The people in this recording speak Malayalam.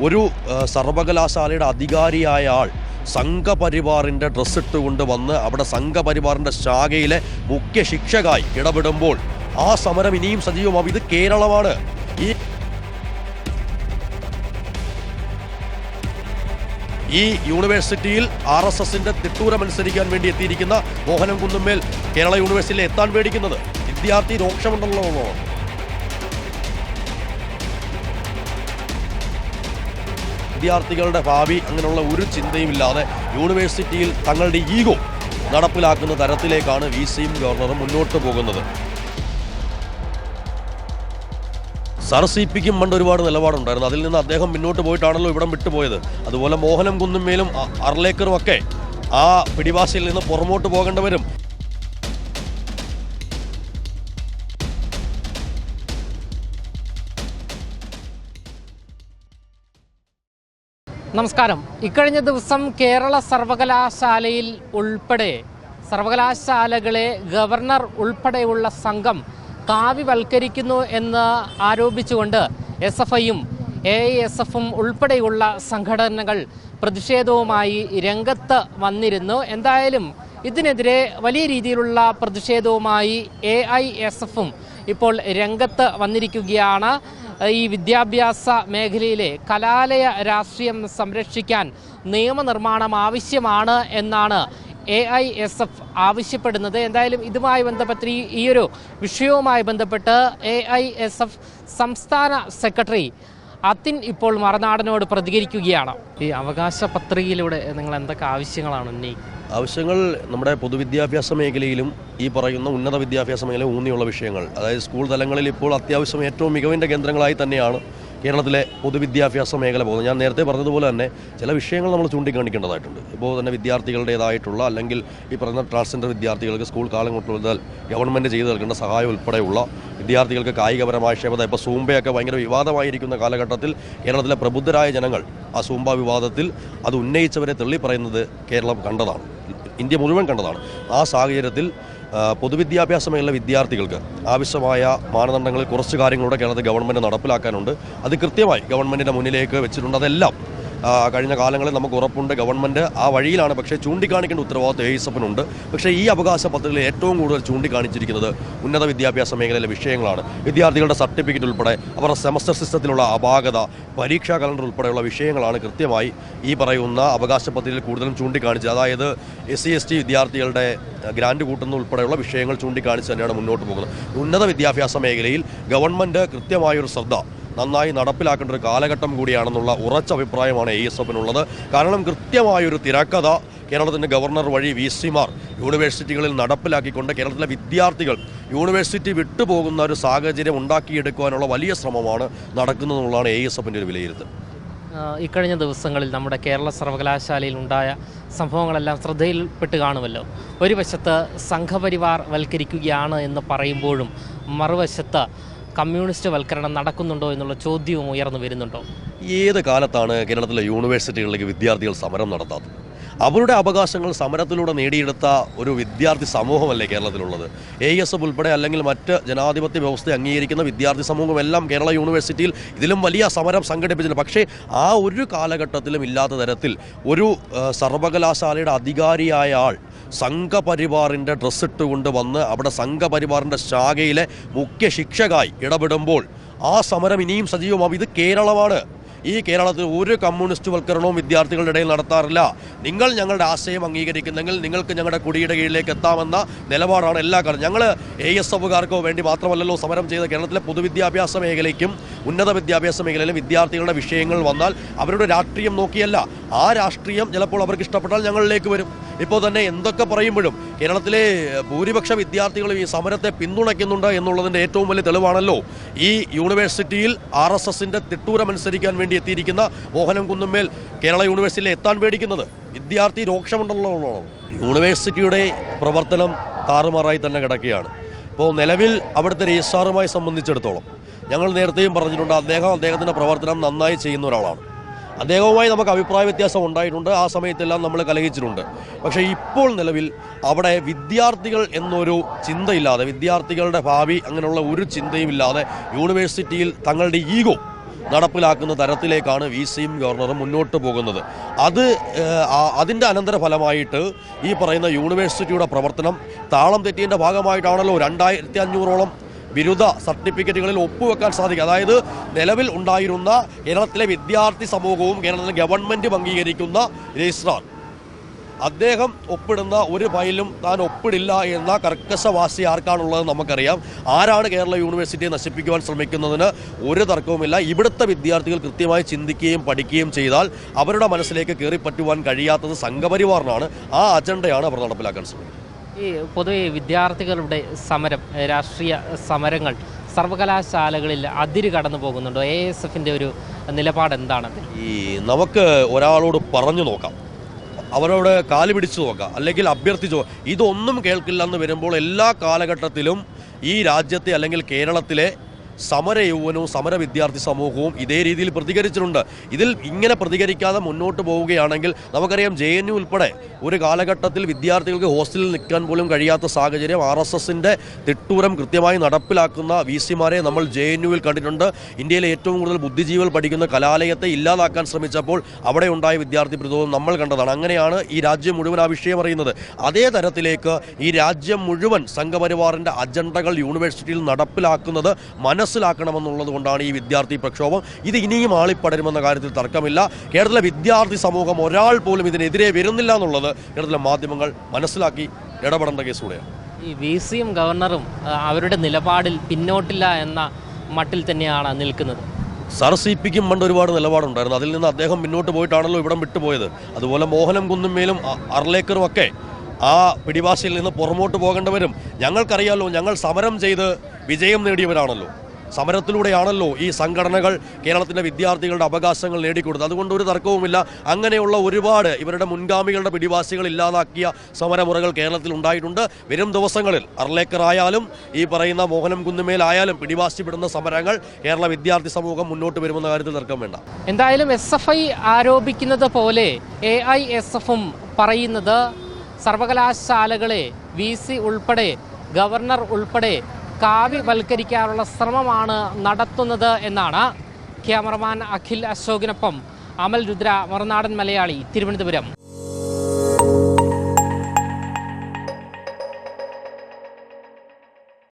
ഒരു സർവകലാശാലയുടെ അധികാരിയായ ആൾ സംഘപരിവാറിന്റെ ഡ്രസ്സ് ഇട്ടുകൊണ്ട് വന്ന് അവിടെ സംഘപരിവാറിന്റെ ശാഖയിലെ മുഖ്യ ശിക്ഷകായി ഇടപെടുമ്പോൾ ആ സമരം ഇനിയും സജീവമാവും. ഇത് കേരളമാണ്. ഈ ഈ യൂണിവേഴ്സിറ്റിയിൽ ആർ എസ് എസിന്റെ തിട്ടൂരം അനുസരിക്കാൻ വേണ്ടി എത്തിയിരിക്കുന്ന മോഹനം കുന്നുമേൽ കേരള യൂണിവേഴ്സിറ്റിയിൽ എത്താൻ പേടിക്കുന്നത്. വിദ്യാർത്ഥി രോക്ഷമുണ്ടല്ലോ. വിദ്യാർത്ഥികളുടെ ഭാവി അങ്ങനെയുള്ള ഒരു ചിന്തയുമില്ലാതെ യൂണിവേഴ്സിറ്റിയിൽ തങ്ങളുടെ ഈഗോ നടപ്പിലാക്കുന്ന തരത്തിലേക്കാണ് വി സിയും ഗവർണറും മുന്നോട്ട് പോകുന്നത്. സർ സി പിക്കും പണ്ട് ഒരുപാട് നിലപാടുണ്ടായിരുന്നു. അതിൽ നിന്ന് അദ്ദേഹം മുന്നോട്ട് പോയിട്ടാണല്ലോ ഇവിടം വിട്ടുപോയത്. അതുപോലെ മോഹനം കുന്നുമേലും അർലേക്കറും ഒക്കെ ആ പിടിവാശിയിൽ നിന്ന് പുറമോട്ട് പോകേണ്ടവരും നമസ്കാരം. ഇക്കഴിഞ്ഞ ദിവസം കേരള സർവകലാശാലയിൽ ഉൾപ്പെടെ സർവകലാശാലകളെ ഗവർണർ ഉൾപ്പെടെയുള്ള സംഘം കാവ്യവൽക്കരിക്കുന്നു എന്ന് ആരോപിച്ചുകൊണ്ട് എസ് എഫ് ഐയും എ എസ് എഫും ഉൾപ്പെടെയുള്ള സംഘടനകൾ പ്രതിഷേധവുമായി രംഗത്ത് വന്നിരുന്നു. എന്തായാലും ഇതിനെതിരെ വലിയ രീതിയിലുള്ള പ്രതിഷേധവുമായി എ ഐ എസ് എഫും ഇപ്പോൾ രംഗത്ത് വന്നിരിക്കുകയാണ്. ഈ വിദ്യാഭ്യാസ മേഖലയിലെ കലാലയ രാഷ്ട്രീയം സംരക്ഷിക്കാൻ നിയമനിർമ്മാണം ആവശ്യമാണ് എന്നാണ് എ ഐ എസ് എഫ് ആവശ്യപ്പെടുന്നത്. എന്തായാലും ഇതുമായി ബന്ധപ്പെട്ട് ഈ- ഒരു വിഷയവുമായി ബന്ധപ്പെട്ട് എ ഐ എസ് എഫ് സംസ്ഥാന സെക്രട്ടറി അതിൻ ഇപ്പോൾ മറനാടനോട് പ്രതികരിക്കുകയാണ്. ഈ അവകാശ പത്രികയിലൂടെ നിങ്ങൾ എന്തൊക്കെ ആവശ്യങ്ങളാണ് ഉന്നയിക്കുന്നത്? ആവശ്യങ്ങൾ നമ്മുടെ പൊതുവിദ്യാഭ്യാസ മേഖലയിലും ഈ പറയുന്ന ഉന്നത വിദ്യാഭ്യാസ മേഖല ഊന്നിയുള്ള വിഷയങ്ങൾ. അതായത് സ്കൂൾ തലങ്ങളിൽ ഇപ്പോൾ അത്യാവശ്യം ഏറ്റവും മികവിന്റെ കേന്ദ്രങ്ങളായി തന്നെയാണ് കേരളത്തിലെ പൊതുവിദ്യാഭ്യാസ മേഖല പോകുന്നത്. ഞാൻ നേരത്തെ പറഞ്ഞതുപോലെ തന്നെ ചില വിഷയങ്ങൾ നമ്മൾ ചൂണ്ടിക്കാണിക്കേണ്ടതായിട്ടുണ്ട്. ഇപ്പോൾ തന്നെ വിദ്യാർത്ഥികളുടേതായിട്ടുള്ള അല്ലെങ്കിൽ ഈ പറയുന്ന ട്രാൻസ്ജെൻഡർ വിദ്യാർത്ഥികൾക്ക് സ്കൂൾ കാലം മുതൽ ഗവൺമെന്റ് ചെയ്തു നൽകേണ്ട സഹായം ഉൾപ്പെടെയുള്ള വിദ്യാർത്ഥികൾക്ക് കായികപരമായ ക്ഷമത ഇപ്പോൾ സൂംബയൊക്കെ ഭയങ്കര വിവാദമായിരിക്കുന്ന കാലഘട്ടത്തിൽ കേരളത്തിലെ പ്രബുദ്ധരായ ജനങ്ങൾ ആ സൂംബ വിവാദത്തിൽ അത് ഉന്നയിച്ചവരെ തള്ളിപ്പറയുന്നത് കേരളം കണ്ടതാണ്. ഇന്ത്യ മുഴുവൻ കണ്ടതാണ്. ആ സാഹചര്യത്തിൽ പൊതുവിദ്യാഭ്യാസ മേഖല വിദ്യാർത്ഥികൾക്ക് ആവശ്യമായ മാനദണ്ഡങ്ങളിൽ കുറച്ച് കാര്യങ്ങളുടെ കേരളത്തിൽ ഗവൺമെന്റ് നടപ്പിലാക്കാനുണ്ട്. അത് കൃത്യമായി ഗവൺമെന്റിന്റെ മുന്നിലേക്ക് വെച്ചിട്ടുണ്ട്. അതെല്ലാം കഴിഞ്ഞ കാലങ്ങളിൽ നമുക്ക് ഉറപ്പുണ്ട് ഗവൺമെന്റ് ആ വഴിയിലാണ്. പക്ഷേ ചൂണ്ടിക്കാണിക്കേണ്ട ഉത്തരവാദിത്വം എയ്സപ്പിനുണ്ട് പക്ഷേ ഈ അവകാശ പദ്ധതിയിൽ ഏറ്റവും കൂടുതൽ ചൂണ്ടിക്കാണിച്ചിരിക്കുന്നത് ഉന്നത വിദ്യാഭ്യാസ മേഖലയിലെ വിഷയങ്ങളാണ്. വിദ്യാർത്ഥികളുടെ സർട്ടിഫിക്കറ്റ് ഉൾപ്പെടെ അവരുടെ സെമസ്റ്റർ സിസ്റ്റത്തിലുള്ള അപാകത പരീക്ഷാ കലണ്ടർ ഉൾപ്പെടെയുള്ള വിഷയങ്ങളാണ് കൃത്യമായി ഈ പറയുന്ന അവകാശ പദ്ധതിയിൽ കൂടുതലും ചൂണ്ടിക്കാണിച്ചത്. അതായത് എസ് സി എസ് ടി വിദ്യാർത്ഥികളുടെ ഗ്രാൻഡ് കൂട്ടുന്ന ഉൾപ്പെടെയുള്ള വിഷയങ്ങൾ ചൂണ്ടിക്കാണിച്ച് തന്നെയാണ് മുന്നോട്ട് പോകുന്നത്. ഉന്നത വിദ്യാഭ്യാസ മേഖലയിൽ ഗവൺമെന്റ് കൃത്യമായൊരു ശ്രദ്ധ നന്നായി നടപ്പിലാക്കേണ്ട ഒരു കാലഘട്ടം കൂടിയാണെന്നുള്ള ഉറച്ച അഭിപ്രായമാണ് എ എസ് എഫിനുള്ളത് കാരണം കൃത്യമായൊരു തിരക്കഥ കേരളത്തിന്റെ ഗവർണർ വഴി വി സിമാർ യൂണിവേഴ്സിറ്റികളിൽ നടപ്പിലാക്കിക്കൊണ്ട് കേരളത്തിലെ വിദ്യാർത്ഥികൾ യൂണിവേഴ്സിറ്റി വിട്ടുപോകുന്ന ഒരു സാഹചര്യം ഉണ്ടാക്കിയെടുക്കുവാനുള്ള വലിയ ശ്രമമാണ് നടക്കുന്നതെന്നുള്ളതാണ് എ എസ് എഫിന്റെ ഒരു വിലയിരുത്തൽ. ഇക്കഴിഞ്ഞ ദിവസങ്ങളിൽ നമ്മുടെ കേരള സർവകലാശാലയിൽ ഉണ്ടായ സംഭവങ്ങളെല്ലാം ശ്രദ്ധയിൽപ്പെട്ട് കാണുമല്ലോ. ഒരു വശത്ത് സംഘപരിവാർ വൽക്കരിക്കുകയാണ് എന്ന് പറയുമ്പോഴും മറുവശത്ത് കമ്മ്യൂണിസ്റ്റ് വൽക്കരണം നടക്കുന്നുണ്ടോ എന്നുള്ള ചോദ്യവും ഉയർന്നു വരുന്നുണ്ടോ? ഏത് കാലത്താണ് കേരളത്തിലെ യൂണിവേഴ്സിറ്റികളിലേക്ക് വിദ്യാർത്ഥികൾ സമരം നടത്താത്തത്? അവരുടെ അവകാശങ്ങൾ സമരത്തിലൂടെ നേടിയെടുത്ത ഒരു വിദ്യാർത്ഥി സമൂഹമല്ലേ കേരളത്തിലുള്ളത്? എ എസ് എഫ് ഉൾപ്പെടെ അല്ലെങ്കിൽ മറ്റ് ജനാധിപത്യ വ്യവസ്ഥ അംഗീകരിക്കുന്ന വിദ്യാർത്ഥി സമൂഹമെല്ലാം കേരള യൂണിവേഴ്സിറ്റിയിൽ ഇതിലും വലിയ സമരം സംഘടിപ്പിച്ചിട്ടുണ്ട്. പക്ഷേ ആ ഒരു കാലഘട്ടത്തിലും ഇല്ലാത്ത തരത്തിൽ ഒരു സർവകലാശാലയുടെ അധികാരിയായ ആൾ സംഘപരിവാറിന്റെ ഡ്രസ്സിട്ട് കൊണ്ടുവന്ന് വന്ന് അവിടെ സംഘപരിവാറിന്റെ ശാഖയിലെ മുഖ്യ ശിക്ഷകായി ഇടപെടുമ്പോൾ ആ സമരം ഇനിയും സജീവമാവും. ഇത് കേരളമാണ്. ഈ കേരളത്തിൽ ഒരു കമ്മ്യൂണിസ്റ്റ് വൽക്കരണവും വിദ്യാർത്ഥികളുടെ ഇടയിൽ നടത്താറില്ല. നിങ്ങൾ ഞങ്ങളുടെ ആശയം അംഗീകരിക്കുന്നെങ്കിൽ നിങ്ങൾക്ക് ഞങ്ങളുടെ കുടിയുടെ കീഴിലേക്ക് എത്താമെന്ന നിലപാടാണ് എല്ലാ കാലം ഞങ്ങൾ എ എസ് എഫുകാർക്കോ വേണ്ടി മാത്രമല്ലല്ലോ സമരം ചെയ്ത കേരളത്തിലെ പൊതുവിദ്യാഭ്യാസ മേഖലയ്ക്കും ഉന്നത വിദ്യാഭ്യാസ മേഖലയിലും വിദ്യാർത്ഥികളുടെ വിഷയങ്ങൾ വന്നാൽ അവരുടെ രാഷ്ട്രീയം നോക്കിയല്ല. ആ രാഷ്ട്രീയം ചിലപ്പോൾ അവർക്ക് ഇഷ്ടപ്പെട്ടാൽ ഞങ്ങളിലേക്ക് വരും. ഇപ്പോൾ തന്നെ എന്തൊക്കെ പറയുമ്പോഴും കേരളത്തിലെ ഭൂരിപക്ഷ വിദ്യാർത്ഥികളും ഈ സമരത്തെ പിന്തുണയ്ക്കുന്നുണ്ട് എന്നുള്ളതിന്റെ ഏറ്റവും വലിയ തെളിവാണല്ലോ ഈ യൂണിവേഴ്സിറ്റിയിൽ ആർ എസ് എസിന്റെ തിട്ടൂരമനുസരിക്കാൻ വേണ്ടി എത്തിയിരിക്കുന്ന മോഹനം കുന്നുമ്മേൽ കേരള യൂണിവേഴ്സിറ്റിയിൽ എത്താൻ പേടിക്കുന്നത്. വിദ്യാർത്ഥി രോക്ഷമുണ്ടല്ലോ യൂണിവേഴ്സിറ്റിയുടെ പ്രവർത്തനം താറുമാറായി തന്നെ കിടക്കുകയാണ്. ഇപ്പോൾ നിലവിൽ അവിടുത്തെ രജിസ്ട്രാറുമായി സംബന്ധിച്ചിടത്തോളം ഞങ്ങൾ നേരത്തെയും പറഞ്ഞിട്ടുണ്ട് അദ്ദേഹം അദ്ദേഹത്തിന്റെ പ്രവർത്തനം നന്നായി ചെയ്യുന്ന ഒരാളാണ്. അദ്ദേഹവുമായി നമുക്ക് അഭിപ്രായ വ്യത്യാസം ഉണ്ടായിട്ടുണ്ട്. ആ സമയത്തെല്ലാം നമ്മൾ കലഹിച്ചിട്ടുണ്ട്. പക്ഷേ ഇപ്പോൾ നിലവിൽ അവിടെ വിദ്യാർത്ഥികൾ എന്നൊരു ചിന്തയില്ലാതെ വിദ്യാർത്ഥികളുടെ ഭാവി അങ്ങനെയുള്ള ഒരു ചിന്തയും ഇല്ലാതെ യൂണിവേഴ്സിറ്റിയിൽ തങ്ങളുടെ ഈഗോ നടപ്പിലാക്കുന്ന തരത്തിലേക്കാണ് വി സിയും ഗവർണറും മുന്നോട്ട് പോകുന്നത്. അത് അതിന്റെ അനന്തരഫലമായിട്ട് ഈ പറയുന്ന യൂണിവേഴ്സിറ്റിയുടെ പ്രവർത്തനം താളം തെറ്റിയതിന്റെ ഭാഗമായിട്ടാണല്ലോ രണ്ടായിരത്തി അഞ്ഞൂറോളം ബിരുദ സർട്ടിഫിക്കറ്റുകളിൽ ഒപ്പുവെക്കാൻ സാധിക്കും. അതായത് നിലവിൽ ഉണ്ടായിരുന്ന കേരളത്തിലെ വിദ്യാർത്ഥി സമൂഹവും കേരളത്തിലെ ഗവൺമെന്റ് അംഗീകരിക്കുന്ന രജിസ്ട്രാർ. അദ്ദേഹം ഒപ്പിടുന്ന ഒരു ഫയലും താൻ ഒപ്പിടില്ല എന്ന കർക്കശവാസി ആർക്കാണുള്ളത് നമുക്കറിയാം. ആരാണ് കേരള യൂണിവേഴ്സിറ്റിയെ നശിപ്പിക്കുവാൻ ശ്രമിക്കുന്നതിന് ഒരു തർക്കവുമില്ല. ഇവിടുത്തെ വിദ്യാർത്ഥികൾ കൃത്യമായി ചിന്തിക്കുകയും പഠിക്കുകയും ചെയ്താൽ അവരുടെ മനസ്സിലേക്ക് കയറിപ്പറ്റുവാൻ കഴിയാത്തത് സംഘപരിവാറിനാണ്. ആ അജണ്ടയാണ് അവർ നടപ്പിലാക്കാൻ ശ്രമിക്കുന്നത്. ഈ പൊതുവെ വിദ്യാർത്ഥികളുടെ സമരം രാഷ്ട്രീയ സമരങ്ങൾ സർവകലാശാലകളിൽ അതിര് കടന്നു പോകുന്നുണ്ടോ? എ എസ് എഫിന്റെ ഒരു നിലപാട് എന്താണ് ഈ നമുക്ക് ഒരാളോട് പറഞ്ഞു നോക്കാം. അവരോട് കാൽ പിടിച്ചു നോക്കാം. അല്ലെങ്കിൽ അഭ്യർത്ഥിച്ചു. ഇതൊന്നും കേൾക്കില്ലെന്ന് വരുമ്പോൾ എല്ലാ കാലഘട്ടത്തിലും ഈ രാജ്യത്തെ അല്ലെങ്കിൽ കേരളത്തിലെ സമര യൗവനവും സമര വിദ്യാർത്ഥി സമൂഹവും ഇതേ രീതിയിൽ പ്രതികരിച്ചിട്ടുണ്ട്. ഇതിൽ ഇങ്ങനെ പ്രതികരിക്കാതെ മുന്നോട്ട് പോവുകയാണെങ്കിൽ നമുക്കറിയാം ജെ എൻ യു ഉൾപ്പെടെ ഒരു കാലഘട്ടത്തിൽ വിദ്യാർത്ഥികൾക്ക് ഹോസ്റ്റലിൽ നിൽക്കാൻ പോലും കഴിയാത്ത സാഹചര്യം ആർ എസ് എസിന്റെ തിട്ടൂരം കൃത്യമായി നടപ്പിലാക്കുന്ന വി സിമാരെ നമ്മൾ ജെ എൻ യുവിൽ കണ്ടിട്ടുണ്ട്. ഇന്ത്യയിലെ ഏറ്റവും കൂടുതൽ ബുദ്ധിജീവികൾ പഠിക്കുന്ന കലാലയത്തെ ഇല്ലാതാക്കാൻ ശ്രമിച്ചപ്പോൾ അവിടെ ഉണ്ടായ വിദ്യാർത്ഥി പ്രതിരോധം നമ്മൾ കണ്ടതാണ്. അങ്ങനെയാണ് ഈ രാജ്യം മുഴുവൻ ആ വിഷയം അറിയുന്നത്. അതേ തരത്തിലേക്ക് ഈ രാജ്യം മുഴുവൻ സംഘപരിവാറിന്റെ അജണ്ടകൾ യൂണിവേഴ്സിറ്റിയിൽ നടപ്പിലാക്കുന്നത് മനസ്സിലാക്കണമെന്നുള്ളത് കൊണ്ടാണ് ഈ വിദ്യാർത്ഥി പ്രക്ഷോഭം. ഇത് ഇനിയും ആളിപ്പടരുമെന്ന കാര്യത്തിൽ തർക്കമില്ല. കേരളത്തിലെ വിദ്യാർത്ഥി സമൂഹം ഒരാൾ പോലും ഇതിനെതിരെ വരുന്നില്ല എന്നുള്ളത് കേരളത്തിലെ മാധ്യമങ്ങൾ മനസ്സിലാക്കി ഇടപെടേണ്ട കേസുകൂടെയാണ് ഈ വി സിയും ഗവർണറും അവരുടെ നിലപാടിൽ പിന്നോട്ടില്ല എന്ന മട്ടിൽ തന്നെയാണ് നിൽക്കുന്നത്. സർ സി പിക്കും പണ്ട് ഒരുപാട് നിലപാടുണ്ടായിരുന്നു. അതിൽ നിന്ന് അദ്ദേഹം മുന്നോട്ട് പോയിട്ടാണല്ലോ ഇവിടം വിട്ടുപോയത്. അതുപോലെ മോഹനം കുന്നുമേലും അർലേക്കറും ഒക്കെ ആ പിടിവാശിയിൽ നിന്ന് പുറമോട്ട് പോകേണ്ടവരും ഞങ്ങൾക്കറിയാമല്ലോ ഞങ്ങൾ സമരം ചെയ്ത് വിജയം നേടിയവരാണല്ലോ. സമരത്തിലൂടെയാണല്ലോ ഈ സംഘടനകൾ കേരളത്തിന്റെ വിദ്യാർത്ഥികളുടെ അവകാശങ്ങൾ നേടിക്കൊടുത്തത്. അതുകൊണ്ട് ഒരു തർക്കവുമില്ല. അങ്ങനെയുള്ള ഒരുപാട് ഇവരുടെ മുൻഗാമികളുടെ പിടിവാശികൾ ഇല്ലാതാക്കിയ സമരമുറകൾ കേരളത്തിൽ ഉണ്ടായിട്ടുണ്ട്. വരും ദിവസങ്ങളിൽ അർലേക്കറായാലും ഈ പറയുന്ന മോഹനം കുന്നുമേലായാലും പിടിവാശിപ്പെടുന്ന സമരങ്ങൾ കേരള വിദ്യാർത്ഥി സമൂഹം മുന്നോട്ട് വരുമെന്ന കാര്യത്തിൽ തർക്കം വേണ്ട. എന്തായാലും എസ് എഫ് ഐ ആരോപിക്കുന്നത് പോലെ എ ഐ എസ് എഫും പറയുന്നത് സർവകലാശാലകളെ വി സി ഉൾപ്പെടെ ഗവർണർ ഉൾപ്പെടെ കാവ്യവൽക്കരിക്കാനുള്ള ശ്രമമാണ് നടത്തുന്നത് എന്നാണ് ക്യാമറമാൻ അഖിൽ അശോകിനൊപ്പം അമൽ രുദ്ര മറുനാടൻ മലയാളി തിരുവനന്തപുരം.